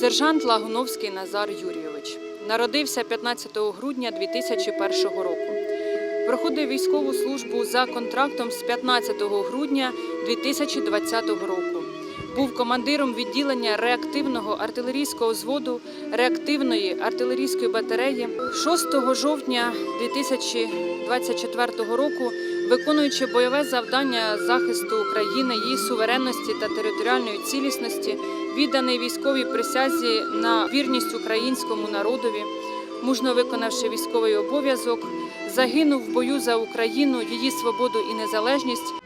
Сержант Лагуновський Назар Юрійович народився 15 грудня 2001 року. Проходив військову службу за контрактом з 15 грудня 2020 року. Був командиром відділення реактивного артилерійського зводу реактивної артилерійської батареї 6 жовтня 2024 року, виконуючи бойове завдання захисту України, її суверенності та територіальної цілісності, відданий військовій присязі на вірність українському народові, мужно виконавши військовий обов'язок, загинув в бою за Україну, її свободу і незалежність